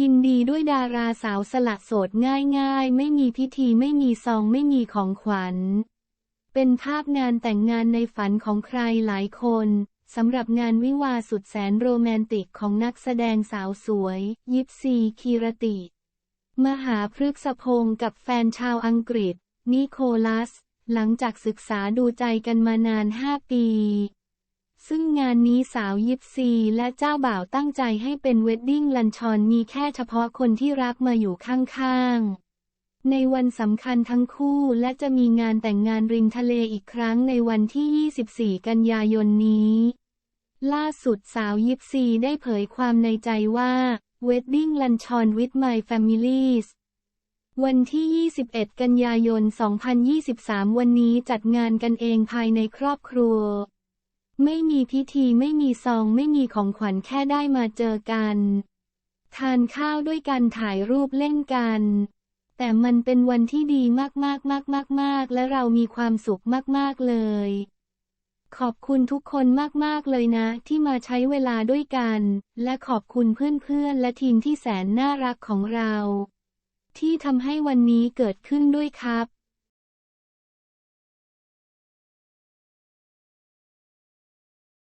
ยินดีด้วยดาราสาวสละโสดง่ายๆ ไม่มีพิธีไม่มีซองไม่มีของขวัญ เป็นภาพงานแต่งงานในฝันของใครหลายคนสำหรับงานวิวาสุดแสนโรแมนติกของนักแสดงสาวสวย ยิปซีคีรติ มหาพฤกษพงศ์กับแฟนชาวอังกฤษ นิโคลัส หลังจากศึกษาดูใจกันมานาน 5 ปี ซึ่งงานนี้สาวยิปซีและเจ้าบ่าวตั้งใจให้เป็นเวดดิ้งลันชอนมีแค่เฉพาะคนที่รักมาอยู่ข้างๆ ในวันสำคัญทั้งคู่และจะมีงานแต่งงานริมทะเลอีกครั้งในวันที่ 24 กันยายนนี้ ล่าสุดสาวยิปซีได้เผยความในใจว่า Wedding Luncheon with my families วันที่ 21 กันยายน 2023 วันนี้จัดงานกันเองภายในครอบครัว ไม่มีพิธีไม่มีซองไม่มีของขวัญแค่ได้มาเจอกัน ทานข้าวด้วยกันถ่ายรูปเล่นกัน แต่มันเป็นวันที่ดีมากๆๆๆๆและเรามีความสุขมากๆเลย ขอบคุณทุกคนมากๆเลยนะ ที่มาใช้เวลาด้วยกัน และขอบคุณเพื่อนๆ และทีมที่แสนน่ารักของเรา ที่ทำให้วันนี้เกิดขึ้นด้วยครับ